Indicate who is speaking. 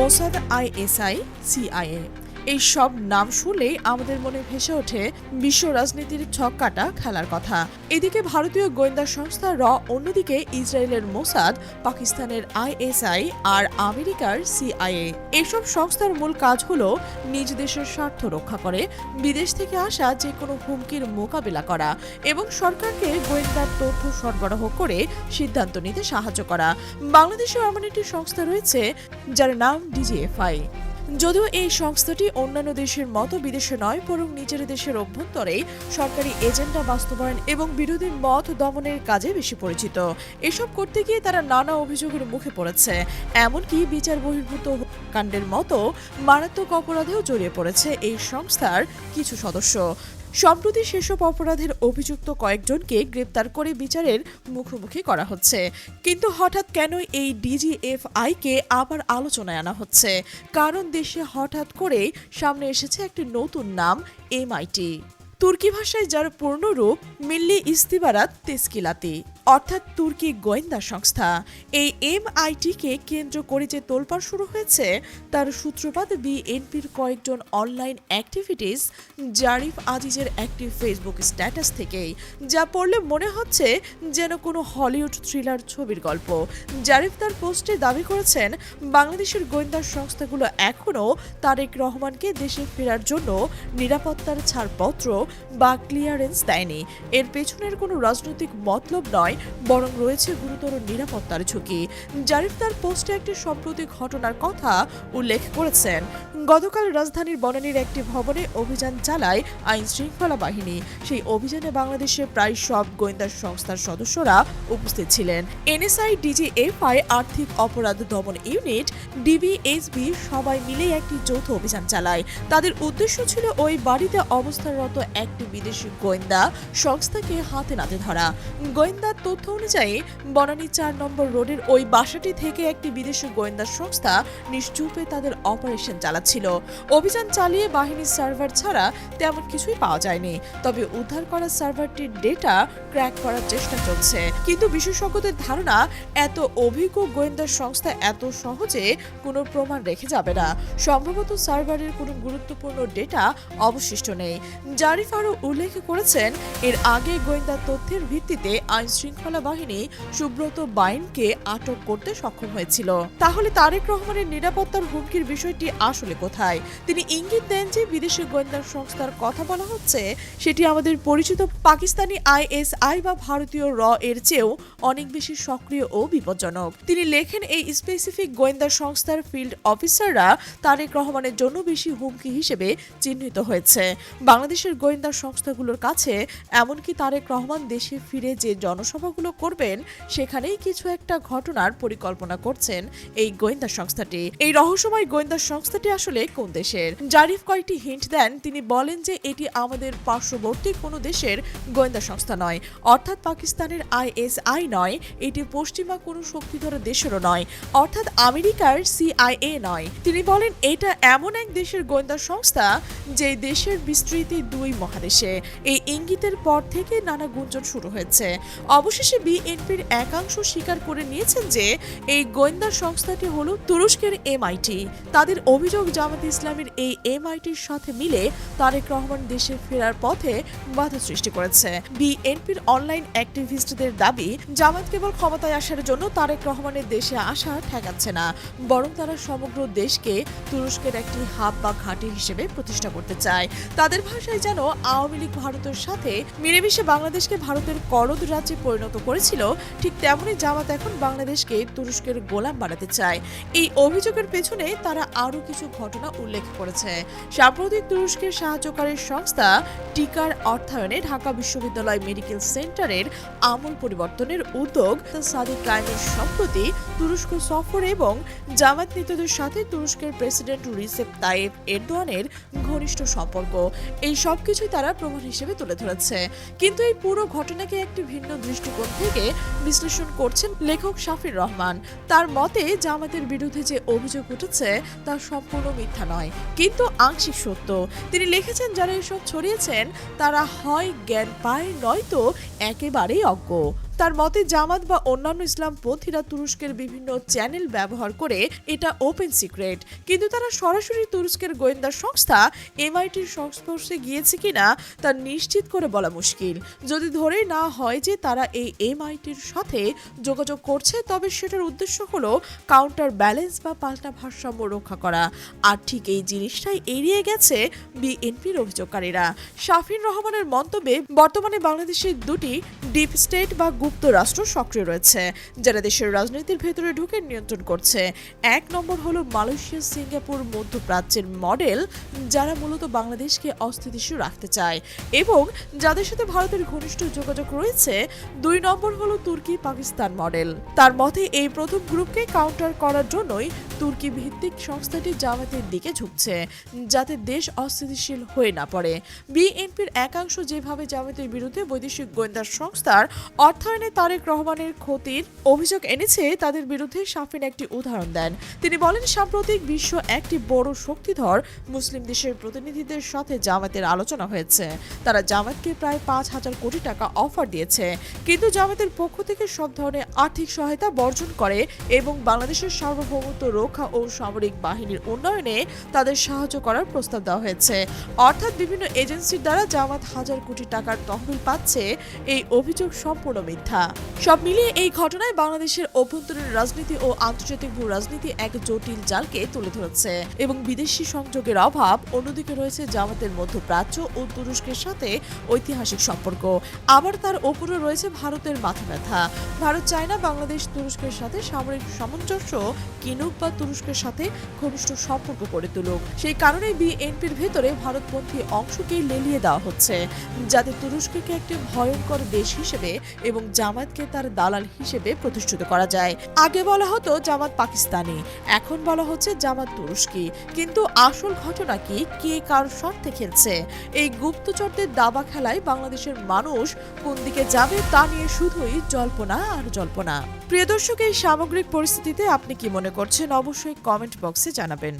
Speaker 1: Mossad ISI CIA এই সব নাম শুনলেই আমাদের মনে ভেসে ওঠে বিশ্ব রাজনীতির ছক্কাটা খেলার কথা। এদিকে ভারতীয় গোয়েন্দা সংস্থা র, অন্যদিকে ইসরায়েলের মোসাদ, পাকিস্তানের আইএসআই আর আমেরিকার সিআইএ। এসব সংস্থার মূল কাজ হলো নিজ দেশের স্বার্থ রক্ষা করে, বিদেশ থেকে আসা যে কোনো হুমকির মোকাবিলা করা এবং সরকারকে গোয়েন্দার তথ্য সরবরাহ করে সিদ্ধান্ত নিতে সাহায্য করা। বাংলাদেশেও এমন একটি সংস্থা রয়েছে যার নাম ডিজিএফআই। যদিও এই সংস্থাটি অন্যান্য দেশের মতো বিদেশে নয়, বরং নিজের দেশের অভ্যন্তরেই সরকারি এজেন্ডা বাস্তবায়ন এবং বিরোধী মত দমনের কাজে বেশি পরিচিত। এসব করতে গিয়ে তারা নানা অভিযোগের মুখে পড়েছে। এমনকি বিচার বহির্ভূত কাণ্ডের মতো মারাত্মক অপরাধেও জড়িয়ে পড়েছে এই সংস্থার কিছু সদস্য। সম্প্রতি সেসব অপরাধের অভিযুক্ত কয়েকজনকে গ্রেপ্তার করে বিচারের মুখোমুখি করা হচ্ছে। কিন্তু হঠাৎ কেন এই ডিজিএফআই কে আবার আলোচনায় আনা হচ্ছে? কারণ দেশে হঠাৎ করে সামনে এসেছে একটি নতুন নাম, এমআইটি। তুর্কি ভাষায় যার পূর্ণরূপ মিল্লি ইস্তিবারাত তেস্কিলাতি। অর্থাৎ তুর্কি গোয়েন্দা সংস্থা। এই এমআইটিকে কেন্দ্র করে যে তোলপাড় শুরু হয়েছে, তার সূত্রপাত বিএনপির কয়েকজন অনলাইন অ্যাক্টিভিটিস জারিফ আজিজের একটি ফেসবুক স্ট্যাটাস থেকেই, যা পড়লে মনে হচ্ছে যেন কোনো হলিউড থ্রিলার ছবির গল্প। জারিফ তার পোস্টে দাবি করেছেন, বাংলাদেশের গোয়েন্দা সংস্থাগুলো এখনও তারেক রহমানকে দেশে ফেরার জন্য নিরাপত্তার ছাড়পত্র বা ক্লিয়ারেন্স দেয়নি। এর পেছনের কোনো রাজনৈতিক মতলব নয় বরং রয়েছে গুরুতর নিরাপত্তার ঝুঁকি। জারিফ তার পোস্টে একটি সম্প্রতি ঘটনার কথা উল্লেখ করেছেন। গতকাল রাজধানীর বনানীর একটি ভবনে অভিযান চালায় আইন শৃঙ্খলা বাহিনী। সেই অভিযানে বাংলাদেশের প্রায় সব গোয়েন্দা সংস্থার সদস্যরা উপস্থিত ছিলেন। এনএসআই, ডিজিএফআই, আর্থিক অপরাধ দমন ইউনিট, ডিবিএসবি সবাই মিলে একটি যৌথ অভিযান চালায়। তাদের উদ্দেশ্য ছিল ওই বাড়িতে অবস্থানরত একটি বিদেশি গোয়েন্দা সংস্থাকে হাতে নাতে ধরা। গোয়েন্দার তথ্য অনুযায়ী, বনানী চার নম্বর রোডের ওই বাসাটি থেকে একটি বিদেশি গোয়েন্দা সংস্থা নিশ্চুপে তাদের অপারেশন চালাচ্ছিল অভিযান চালিয়ে বাহিনীর সার্ভার ছাড়া তেমন কিছুই পাওয়া যায়নি। তবে উদ্ধার করা সার্ভারটির ডেটা ক্র্যাক করার চেষ্টা চলছে। কিন্তু বিশেষজ্ঞদের ধারণা, এত অভিজ্ঞ গোয়েন্দা সংস্থা এত সহজে কোনো প্রমাণ রেখে যাবে না। সম্ভবত সার্ভারের কোনো গুরুত্বপূর্ণ ডেটা অবশিষ্ট নেই। জারিফ আরও উল্লেখ করেছেন, এর আগে গোয়েন্দা তথ্যের ভিত্তিতে আইন শৃঙ্খলা বাহিনী সুব্রত বাইনকে আটক করতে সক্ষম হয়েছিল। তাহলে তারেক রহমানের নিরাপত্তার হুমকির বিষয়টি আসলে কোথায়? তিনি ইঙ্গিত দেন যে বিদেশি গোয়েন্দা সংস্থার কথা বলা হচ্ছে, সেটি আমাদের পরিচিত পাকিস্তানি আইএসআই বা ভারতীয় র এর চেয়েও অনেক বেশি সক্রিয় ও বিপজ্জনক। তিনি লেখেন, এই স্পেসিফিক গোয়েন্দা সংস্থার ফিল্ড অফিসাররা তারেক রহমানের জন্য বেশি হুমকি হিসেবে চিহ্নিত হয়েছে। বাংলাদেশের গোয়েন্দা সংস্থাগুলোর কাছে এমনকি তারেক রহমান দেশে ফিরে যে জনসভাগুলো করবেন, সেখানেই কিছু একটা ঘটনার পরিকল্পনা করছেন এই গোয়েন্দা সংস্থাটি। এই রহস্যময় গোয়েন্দা সংস্থাটি আসলে কোন দেশের? জারিফ কয়েকটি হিন্ট দেন, তিনি বলেন যে এটি আমাদের পার্শ্ববর্তী কোনো দেশের গোয়েন্দা সংস্থা নয়, অর্থাৎ পাকিস্তানের আইএসআই নয়, এটি পশ্চিমা কোনো শক্তিধর দেশেরও নয়, অর্থাৎ আমেরিকার সিআইএ নয়। তিনি বলেন, এটা এমন এক দেশের গোয়েন্দা সংস্থা যে দেশের বিস্তৃতি দুই মহাদেশে। এই ইঙ্গিতের পর থেকে নানা গুঞ্জন শুরু হয়েছে। অবশেষে বিএনপির একাংশ স্বীকার করে নিয়েছেন যে এই গোয়েন্দা সংস্থাটি হলো তুরস্কের এমআইটি। তাদের অভিযোগ জামাত ইসলামের এই এমআইটির সাথে মিলে তারেক রহমান দেশে ফেরার পথে বাধা সৃষ্টি করেছে। বিএনপির অনলাইন অ্যাক্টিভিস্টদের দাবি, জামাত কেবল ক্ষমতায় আসার জন্য তারেক রহমানের দেশে আসা ঠেকাচ্ছে না, বরং তারা সমগ্র দেশকে তুরস্কের একটি হাব বা ঘাঁটি হিসেবে প্রতিষ্ঠা করতে চায়। তাদের ভাষায় যেন আওয়ামী লীগ ভারতের সাথে মিলেমিশে বাংলাদেশকে ভারতের করদ রাজ্যে পরিণত করেছিল, ঠিক তেমনি জামাত এখন বাংলাদেশকে তুরস্কের গোলাম বানাতে চায়। এই অভিযোগের পেছনে তারা আরও কিছু ঘটনা উল্লেখ করেছে। সাম্প্রতিক তুরস্কের সাহায্যকারী সংস্থা টিকার অর্থায়নে ঢাকা বিশ্ববিদ্যালয় মেডিকেল সেন্টারের আমূল পরিবর্তনের উদ্যোগ সাদিক কায়েমের সম্প্রতি তুরস্ক সফর এবং জামাত নেতাদের সাথে তুরস্কের প্রেসিডেন্ট রিসেপ তাইব এরদোয়ানের ঘনিষ্ঠ সম্পর্ক। এই সব কিছুই তারা প্রমাণ হিসেবে তুলে ধরেছে। কিন্তু এই পুরো ঘটনাকে একটি ভিন্ন দৃষ্টিকোণ থেকে বিশ্লেষণ করছেন লেখক শাফির রহমান। তার মতে জামাতের বিরুদ্ধে যে অভিযোগ উঠেছে, তা সম্পূর্ণ মিথ্যা নয়, কিন্তু আংশিক সত্য। তিনি লিখেছেন, যারা এসব ছড়িয়েছেন, তারা হয় জ্ঞান পায়, নয়তো একেবারেই অজ্ঞ। তার মতে জামাত বা অন্যান্য ইসলাম ইসলামপন্থীরা তুরস্কের বিভিন্ন চ্যানেল ব্যবহার করে এটা ওপেন সিক্রেট। কিন্তু তারা সরাসরি তুরস্কের গোয়েন্দা সংস্থা এমআইটির সংস্পর্শে গিয়েছে কিনা তা নিশ্চিত করে বলা মুশকিল। যদি ধরে না হয় যে তারা এই এমআইটির সাথে যোগাযোগ করছে, তবে সেটার উদ্দেশ্য হলো কাউন্টার ব্যালেন্স বা পাল্টা ভারসাম্য রক্ষা করা। আর ঠিক এই জিনিসটাই এড়িয়ে গেছে বিএনপির অভিযোগকারীরা। শাফিন রহমানের মন্তব্যে বর্তমানে বাংলাদেশের দুটি ডিপ স্টেট বা গুপ্ত রাষ্ট্র সক্রিয় রয়েছে, যারা দেশের রাজনীতির ভেতরে ঢুকে নিয়ন্ত্রণ করছে। এক নম্বর হলো মালয়েশিয়া সিঙ্গাপুর মধ্যপ্রাচ্যের মডেল, যারা মূলত বাংলাদেশকে অস্থিতিশীল রাখতে চায়। এবং যাদের সাথে ভারতের ঘনিষ্ঠ যোগাযোগ রয়েছে, দুই নম্বর হলো তুর্কি পাকিস্তান মডেল। তার মতে, এই প্রথম গ্রুপকে কাউন্টার করার জন্যই তুর্কি ভিত্তিক সংস্থাটি জামাতের দিকে ঝুঁকছে, যাতে দেশ অস্থিতিশীল হয়ে না পড়ে। বিএনপির একাংশ যেভাবে জামাতের বিরুদ্ধে বৈদেশিক গোয়েন্দা সংস্থার অর্থায়নে তারেক রহমানের ক্ষতির অভিযোগ এনেছে, তাদের বিরুদ্ধে শাফিন একটি উদাহরণ দেন। তিনি বলেন, সাম্প্রতিক বিশ্ব একটি বড় শক্তিধর মুসলিম দেশের প্রতিনিধিদের সাথে জামাতের আলোচনা হয়েছে। তারা জামাতকে প্রায় পাঁচ হাজার কোটি টাকা অফার দিয়েছে। কিন্তু জামাতের পক্ষ থেকে সব ধরনের আর্থিক সহায়তা বর্জন করে এবং বাংলাদেশের সার্বভৌমত্ব রক্ষা ও সামরিক বাহিনীর উন্নয়নে তাদের সাহায্য করার প্রস্তাব দেওয়া হয়েছে। অর্থাৎ বিভিন্ন এজেন্সির দ্বারা জামাত হাজার কোটি টাকার তহবিল পাচ্ছে। এই অভিযোগ সম্পূর্ণ মিথ্যা। সব মিলিয়ে এই ঘটনায় বাংলাদেশের অভ্যন্তরীণ রাজনীতি ও আন্তর্জাতিক ভূ রাজনীতি এক জটিল জালকে তুলে ধরেছে এবং বিদেশি সংযোগের অভাব, অন্যদিকে রয়েছে জামাতের মধ্যপ্রাচ্য ও তুরস্কের সাথে ঐতিহাসিক সম্পর্ক। আবার তার ওপরে রয়েছে ভারতের মাথা ব্যথা। ভারত চায় না বাংলাদেশ, তুরস্কের সাথে সামরিক সামঞ্জস্য কিনুক বা তুরস্কের সাথে ঘনিষ্ঠ সম্পর্ক গড়ে তুলুক। সেই কারণে বিএনপির ভেতরে ভারতপন্থী অংশকে লেলিয়ে দেওয়া হচ্ছে, যাতে তুরস্ককে একটি ভয়ঙ্কর দেশ হিসেবে এবং জামাতকে তার দালাল হিসেবে প্রতিষ্ঠিত করা যায়। আগে বলা হতো জামাত পাকিস্তানি, এখন বলা হচ্ছে জামাত তুরস্কি। কিন্তু আসল ঘটনা কি? কে কার স্বার্থে খেলছে? এই গুপ্তচরদের দাবা খেলায় বাংলাদেশের মানুষ কোন দিকে যাবে তা নিয়ে শুধুই জল্পনা আর জল্পনা। প্রিয় দর্শক, এই সামগ্রিক পরিস্থিতিতে আপনি কি মনে করছেন? অবশ্যই কমেন্ট বক্সে জানাবেন।